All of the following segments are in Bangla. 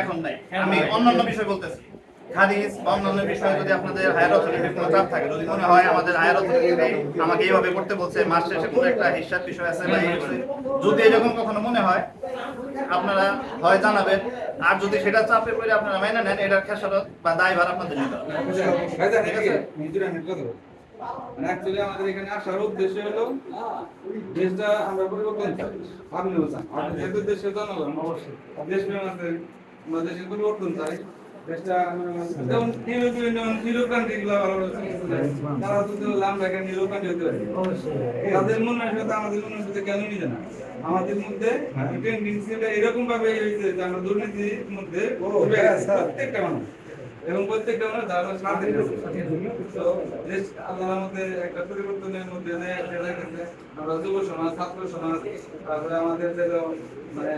এখন নেই। আমি অন্যান্য বিষয় বলতেছি অন্যান্য বিষয়ে যদি আপনাদের কোনো চাপ থাকে মনে হয় আমাদের আমাকে এইভাবে করতে বলছে মাস শেষে কোনো একটা হিসাব বিষয় আছে যদি এরকম কখনো মনে হয় আপনারা হয় জানাবেন আর যদি সেটা চাপে পড়ে আপনারা মেনে নেন এটার খেসারত বা দায়ভার আপনাদের নিতে হবে মানে actually আমাদের এখানে আসার উদ্দেশ্য হলো দেশটা আমরা পরিবর্তন আপনি বলছেন আমাদের যেহেতু দেশের জনগণ অবশ্যই। দেশ প্রেম আছে আমরা দেশের পরিবর্তন চাই। দেশটা যেমন ইউরোপীয় তারা তো হতে পারে। তাদের হয় সাথে আমাদের হয় কেন না? আমাদের মধ্যে টেন্ডেন্সিটা এরকম ভাবে হয়েছে যে আমরা দুর্নীতির মধ্যে প্রত্যেকটা মানুষ। এবং প্রত্যেকটা মানুষ যারা স্বাধীন তো দেশ আল্লাহর মধ্যে একটা পরিবর্তনের মধ্যে দেখা গেছে। আমরা যুব সমাজ, ছাত্র সমাজ, তারপরে আমাদের যে মানে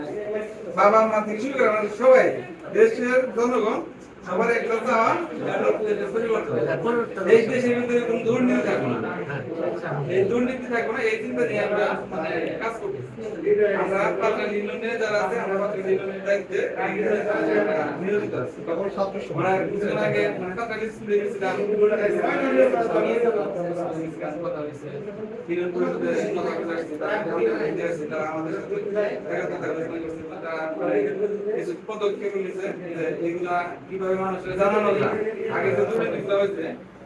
বাবা, মা থেকে শুরু করে আমাদের সবাই, দেশের জনগণ সবার একটা পরিবর্তন। এই দেশের ভিতরে কোনো দুর্নীতি থাকবে না। এই দুর্নীতি থাকবে না এই চিন্তা নিয়ে আমরা মানে কাজ করতেছি আমরা পাবলিক ইউনিয়নে যারা আছে আমরা পাবলিক ইউনিয়নের দায়িত্বে নিয়োজিত আছি। তখন ছাত্র আমরা কিছুদিন আগে মানে স্কুলে গেছিলাম। কথা হয়েছে কথা তারা আমাদের সাথে মানে কিছু পদক্ষেপ নিয়েছে এগুলা কীভাবে মানুষের জানানো যায়। আগে তো দুর্নীতি হয়েছে।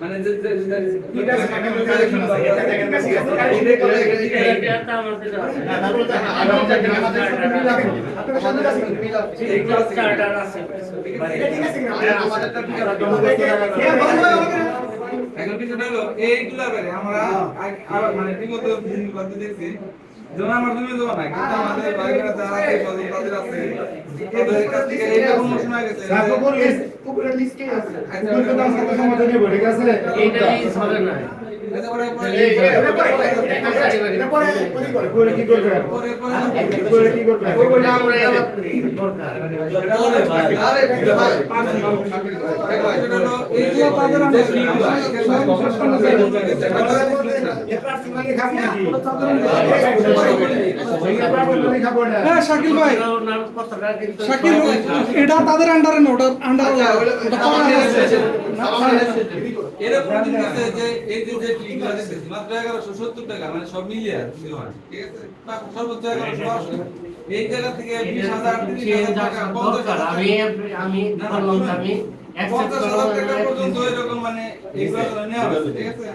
মানে যে এখন বিষয়টা হলো এইগুলা বেড়ে আমরা মানে বিগত দিনগুলোতে দেখছি যেমন আমার জমি জমা নাই কিন্তু আমাদের বাইরের যারা আছে স্বজন তাদের আছে তাদের কাছ থেকে এইটা প্রমোশন হয়ে গেছে যে- আচ্ছা, এইটা লিজ হবে না এটা পরে পরে এই যে, পরে পরে ওইটা আমরা দরকার হ্যাঁ শাকিল ভাই। শাকিল এটা তাদের আন্ডারে না ওটা আন্ডারে। এরকম যে এই যে মাত্র এগারোশো সত্তর টাকা মানে সব মিলিয়ে হয়। ঠিক আছে? সর্বোচ্চ এগারোশো এই জায়গা থেকে বিশ হাজার টাকা আমি আমি। আমি পঞ্চাশ হাজার টাকা পর্যন্ত এরকম মানে এইগুলো নেওয়া হয়েছে ঠিক আছে?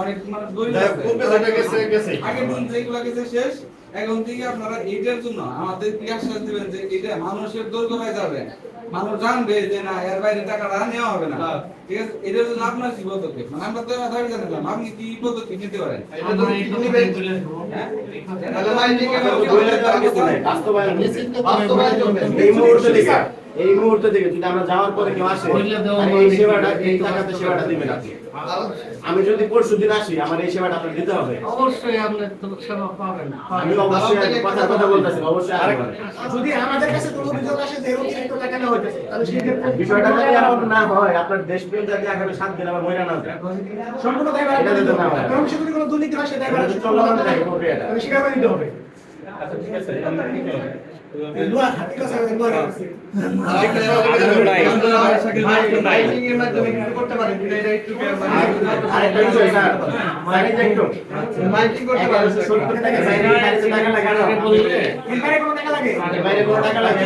অনেক মানে দরিদ্র যাই হোক, আছে। পূর্বে যেটা গেছে, গেছে। আগের দিন যেগুলো গেছে শেষ এখন থেকে আপনারা এইটার জন্য আমাদের আশ্বাস দিবেন যে এটা মানুষের দোরগোড়ায় যাবে। মানুষ জানবে যে না এর বাইরে টাকাটা নেওয়া হবে না। ঠিক আছে? এটার জন্য আপনার কি পদক্ষেপ? মানে আমরা তো দাবি জানালাম আপনি কি পদক্ষেপ নিতে পারেন। হ্যাঁ? বাস্তবায়ন বাস্তবায়ন এই মুহূর্তে এই মুহূর্তে থেকে যদি আমরা যাওয়ার পরে কেউ আসে এই সেবাটা এই টাকাতে সেবাটা দিবেন আপনি। আমি যদি পরশু দিন আসি আমার এই সেবাটা আপনার দিতে হবে। অবশ্যই আপনি তো সেবা পাবেন। আমি অবশ্যই কথা কথা বলতেছি অবশ্যই আসবেন যদি আমাদের কাছে কোনো অভিযোগ আসে যে অতিরিক্ত টাকা নেওয়া হইতেছে তাহলে সেক্ষেত্রে বিষয়টা যদি এমন না হয় আপনার দেশপ্রেম যাতে আগামী সাত দিন আমার মহিলা না যায়। সম্পূর্ণ দায়ভার এটা দিতে না হয়। কারণ সে যদি কোনো দুর্নীতি হয় সে দায়ভার চলমান থাকে প্রক্রিয়াটা। স্বীকার করে হবে। লোয়া ঠিক আছে লোয়া আছে। মাইন্ডিং এর মাধ্যমে কিছু করতে পারেন কিনা এটা একটু আরেকটা বিষয় স্যার মানে যে একটু মাইন্ডিং করতে পারেন এগারোশো সত্তর টাকা বাইরে বাইরে টাকা লাগানো বললে এখানে কোনো টাকা লাগে? বাইরে কোনো টাকা লাগে?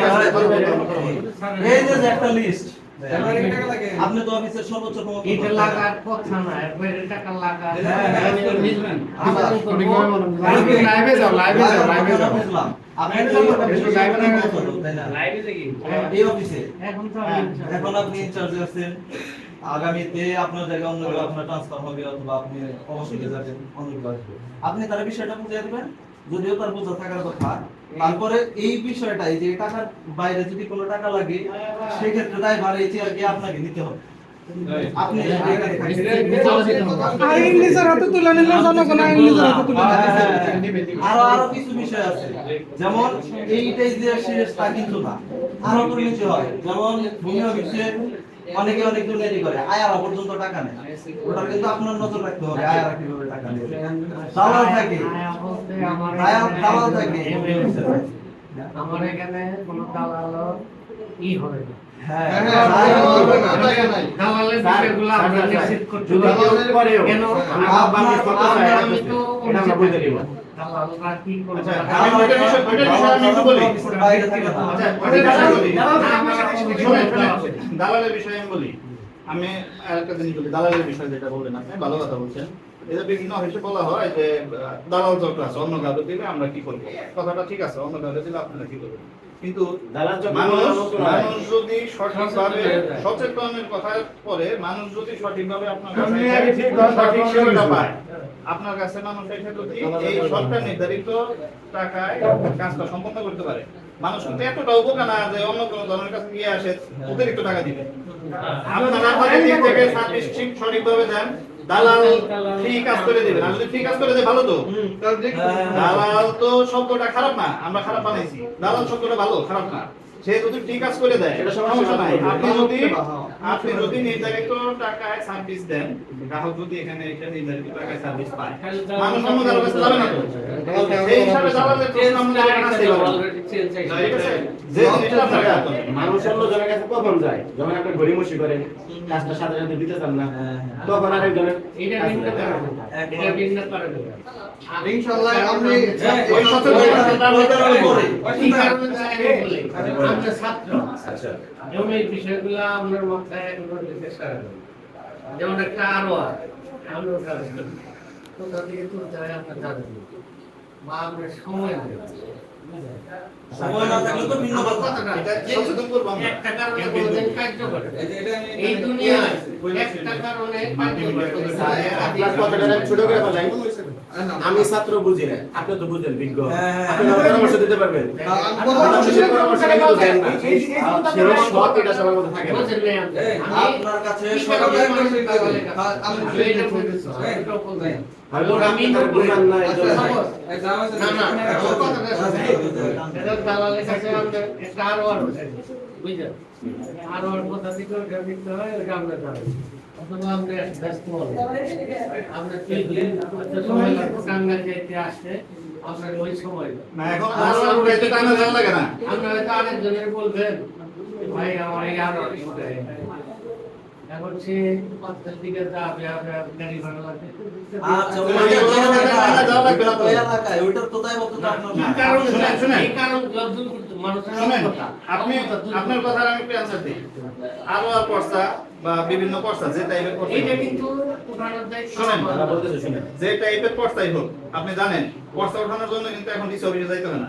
না এই যে যে একটা লিস্ট এর বাইরে কি টাকা লাগে। আপনি তো অফিসের সর্বোচ্চ এটা লাগার কথা না এরপরে টাকা লাগা লাইভে যাও লাইভে যাও লাইভে যাও আপনি লাইভে না তাই না? লাইভে দেখি। এই অফিসে। এখন তো হ্যাঁ, এখন আপনি ইনচার্জে আছেন। আগামীতে আপনার জায়গায় অন্য কেউ আপনার ট্রান্সফার হবে অথবা আপনি অবশ্যই যাবেন অন্য কেউ আসবে। আপনি তার বিষয়টা বুঝিয়ে দেবেন। যদিও তার বোঝা থাকার কথা তারপরে এই বিষয়টা এই যে টাকার বাইরে যদি কোনো টাকা লাগে সেক্ষেত্রে দায় ভার এই চেয়ারকে আপনাকে নিতে হবে। আপনি হাতে তুলে নেবে। আরও আরও কিছু বিষয় আছে। যেমন এইটাই যে শেষ তা কিন্তু না। আরও দুর্নীতি হয়। যেমন ভূমি অনেকে অনেক দুর্নীতি করে, আয়ারা পর্যন্ত টাকা নেয় ওটা কিন্তু আপনার নজর রাখতে হবে, আয়ারা কীভাবে টাকা নেই দালাল থাকে। দালাল থাকে। আমার এখানে কোনো দালাল ই হবে না। হ্যাঁ হ্যাঁ, হ্যাঁ। দালালের আচ্ছা, বিষয়ে- আমি বলি। আচ্ছা, আমি আরেকটা জিনিস বলি দালালের বিষয়ে যেটা বললেন আপনি ভালো কথা বলছেন এটা বিভিন্ন অফিসে বলা হয় যে দালাল চক্র আছে অন্য কাউকে দিলে আমরা কি করব কথাটা ঠিক আছে অন্য কাউকে দিলে আপনারা কি করবেন কিন্তু মানুষ মানুষ যদি সঠিকভাবে সচেতনের কথা পরে মানুষ যদি সঠিকভাবে আপনার সঠিক সেবাটা পায়। আপনার কাছে মানুষ এসে যদি এই সরকার নির্ধারিত টাকায় কাজটা সম্পন্ন করতে পারে। মানুষ কিন্তু এতটা উপকার না যে অন্য কোনো ধরনের কাছে গিয়ে আসে অতিরিক্ত টাকা দিবে। আপনারা দিক থেকে সার্ভিস ঠিক সঠিকভাবে দেন দালাল ফ্রি কাজ করে দেবে। আর যদি ফ্রি কাজ করে দেয় ভালো তো? দালাল তো শব্দটা খারাপ না আমরা খারাপ বানাইছি। দালাল শব্দটা ভালো খারাপ না। সে যদি ঠিক কাজ করে দেয় এটা সমস্যা নাই। আপনি যদি আপনি যদি নির্ধারিত টাকায় সার্ভিস দেন গ্রাহক যদি এখানে এটা নির্ধারিত টাকায় সার্ভিস পায় মানুষ অন্য কারও কাছে যাবে না তো। সেই হিসাবে দালালের প্রশ্ন আমরা এখানে আসতে আছে। যে জিনিসটা আপনার মানুষ অন্য জনের কাছে কখন যায়? যখন আপনি ঘড়ি গড়িমসি করেন কাজটা সাথে সাথে দিতে চান না হ্যাঁ, তখন আরেকজনের এটা ভিন্ন এটা ভিন্ন কারণে। ইনশাআল্লাহ আপনি ওই সচেতনতা আমরা ছাত্র। আচ্ছা। এই বিষয়গুলো আপনার মাথায় লিখে সারা যেমন একটা আরও আমরা ওটা কোথা থেকে তুলতে হয় আপনার জানেন বা সময় সময় আমরা। কার্য করে এই যে এটা আমি এই দুনিয়ায় একটা কারণে কার্য করে আপনার কথাটা আমি ছোট করে আমি ছাত্র বুঝি না আপনি তো বুঝেন বিজ্ঞ। হ্যাঁ, হ্যাঁ। আপনি পরামর্শ দিতে পারবেন। আপনার কাছে তো। আচ্ছা, আমরা। অথবা ব্যস্ত কি সময় লাগবে, যাইতে আসতে, আপনার ওই সময়। না আমরা আরেকজনের বলবেন, ভাই আমার এই আরও আর উঠাই। এখন সে পাঁচটার দিকে যাবে, আপনার কথার আমি একটু অ্যান্সার দিই। আরও আর পর্সা বা বিভিন্ন পর্সা যে টাইপের কিন্তু উঠানোর শুনেন, যে পর্সাই হোক আপনি জানেন পর্সা ওঠানোর জন্য কিন্তু এখন ডিসি অফিসে যাইতে হয় না।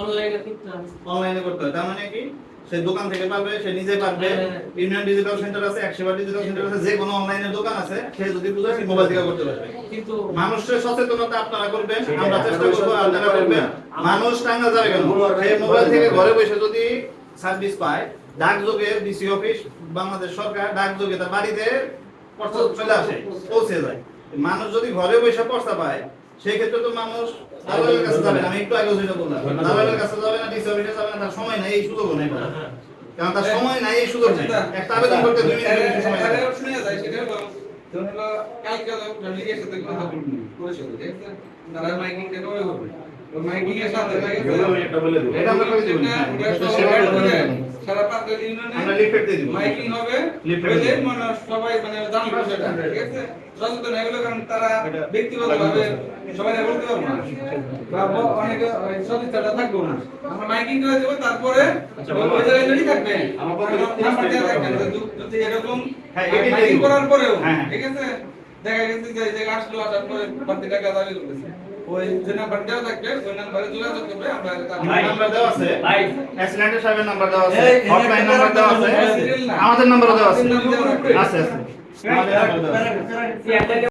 অনলাইনে অনলাইনে করতে হয় তার মানে কি? সে দোকান থেকে পারবে সে নিজে পারবে। ইউনিয়ন ডিজিটাল সেন্টার আছে একশোবার ডিজিটাল সেন্টার আছে যে কোনো অনলাইনের দোকান আছে সে যদি বুঝে সে মোবাইল থেকে করতে পারবে। কিন্তু মানুষের সচেতনতা আপনারা করবেন আমরা চেষ্টা করব আপনারা করবেন। মানুষ টাঙ্গা যাবে কেন? সেই মোবাইল থেকে ঘরে বসে যদি সার্ভিস পায় ডাকযোগে ডিসি অফিস বাংলাদেশ সরকার ডাকযোগে তার বাড়িতে চলে আসে পৌঁছে যায়। মানুষ যদি ঘরে বসে পর্চা পায় সেই ক্ষেত্রে তো মানুষ দালালের কাছে যাবে আমি একটু আগে যেটা বললাম দালালের কাছে যাবে না ডিসি অফিসে যাবে না তার সময় নাই এই সুযোগও নেই কারণ তার সময় নাই এই সুযোগ নেই। একটা আবেদন করতে দুই মিনিট সময় লাগে শুনে যায় সেটা হলো ধরুন হলো কালকে ফ্যামিলির সাথে কথা বলব পরিষদে ঠিক আছে? তারা কবে করবে ওই মাইকিং এর সাথে একটা এটা আমরা করে দিব? ইউনিয়নে আমরা লিফলেট দিয়ে দিব মাইকিং হবে মানে সবাই মানে জানবে সেটা ঠিক আছে? সচেতন হয়ে কারণ তারা ব্যক্তিগতভাবে সবাই বলতে পারব না। বা অনেকে ওই থাকব না। আমরা মাইকিং করে দেবো তারপরে আচ্ছা, ওই- জায়গায় যদি থাকবে আমার। যদি- এরকম হ্যাঁ, এটাই দিয়ে মাইকিং করার পরেও হ্যাঁ। ঠিক আছে? দেখা গেছে যে আসলো আসার পরে বাড়তি টাকা দাবি করতেছে। ওই যে নাম্বার দেওয়া থাকবে ওই নাম্বারে যোগাযোগ করবে আমরা আমার নাম্বার দেওয়া আছে অ্যাসিস্ট্যান্ট সাহেবের নাম্বার দেওয়া আছে এই, এই হটলাইন নাম্বার দেওয়া আছে নাম্বার- আমাদের নাম্বারও দেওয়া আছে নাম্বার দেওয়া আছে। আছে